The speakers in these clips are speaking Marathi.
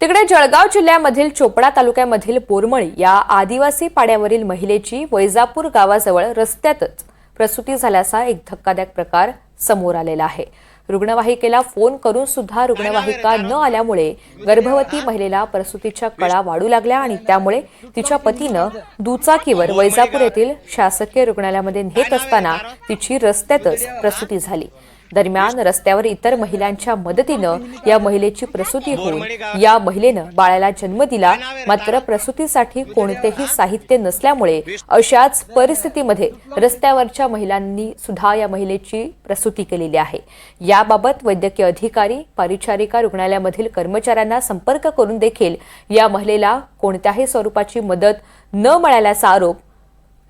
तिकडे जळगाव जिल्ह्यामधील चोपडा तालुक्यामधील बोरमळी या आदिवासी पाड्यावरील महिलेची वैजापूर गावाजवळ रस्त्यातच प्रसूती झाल्याचा एक धक्कादायक प्रकार समोर आलेला आहे. रुग्णवाहिकेला फोन करून सुद्धा रुग्णवाहिका न आल्यामुळे गर्भवती महिलेला प्रसूतीच्या कळा वाढू लागल्या आणि त्यामुळे तिच्या पतीनं दुचाकीवर वैजापूर येथील शासकीय रुग्णालयामध्ये नेत असताना तिची रस्त्यातच प्रसूती झाली. दरम्यान रस्त्यावर इतर महिलांच्या मदतीनं या महिलेची प्रसूती होऊन या महिलेनं बाळाला जन्म दिला. मात्र प्रसूतीसाठी कोणतेही साहित्य नसल्यामुळे अशाच परिस्थितीमध्ये रस्त्यावरच्या महिलांनी सुद्धा या महिलेची प्रसूती केलेली आहे. याबाबत वैद्यकीय अधिकारी परिचारिका रुग्णालयामधील कर्मचाऱ्यांना संपर्क करून देखील या महिलेला कोणत्याही स्वरूपाची मदत न मिळाल्याचा आरोप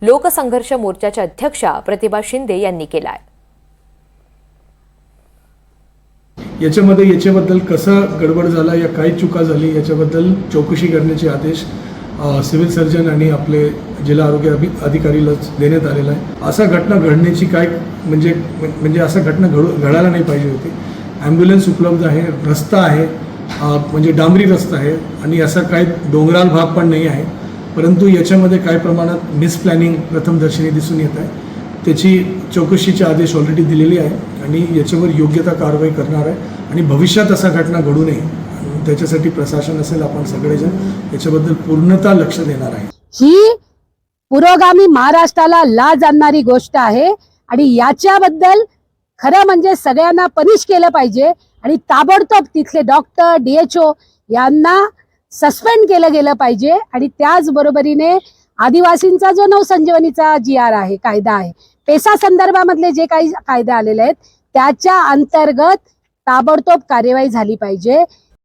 लोकसंघर्ष मोर्चाच्या अध्यक्षा प्रतिभा शिंदे यांनी केला आहे याच्यामध्ये याच्याबद्दल कसं गडबड झाला या काय चुका झाली याच्याबद्दल चौकशी करण्याचे आदेश सिव्हिल सर्जन आणि आपले जिल्हा आरोग्य अभि अधिकारीला देण्यात आलेला आहे. असा घटना घडण्याची काय म्हणजे म्हणजे असा घटना घडू घडायला नाही पाहिजे होती. ॲम्ब्युलन्स उपलब्ध आहे रस्ता आहे म्हणजे डांबरी रस्ता आहे आणि असा काय डोंगराळ भाग पण नाही आहे. परंतु याच्यामध्ये काय प्रमाणात मिसप्लॅनिंग प्रथमदर्शनी दिसून येत आहे. त्याची चौकशीचे आदेश ऑलरेडी दिलेली आहे आणि याच्यावर योग्यता कारवाई करणार आहे आणि भविष्यात असा घटना घडू नये. त्याच्यासाठी प्रशासन असेल आपण सगळेजण याच्याबद्दल पूर्णतः लक्ष देणार आहे. ही पुरोगामी महाराष्ट्राला लाज आणणारी गोष्ट आहे आणि याच्याबद्दल खरं म्हणजे सगळ्यांना पनिश केलं पाहिजे आणि ताबडतोब तिथले डॉक्टर डीएचओ यांना सस्पेंड केलं गेलं पाहिजे आणि त्याचबरोबरीने आदिवासींचा जो नवसंजीवनीचा जी आर आहे कायदा आहे पेसा संदर्भामधले जे काही कायदे आलेले आहेत त्याच्या अंतर्गत ताबडतोब कार्यवाही झाली पाहिजे.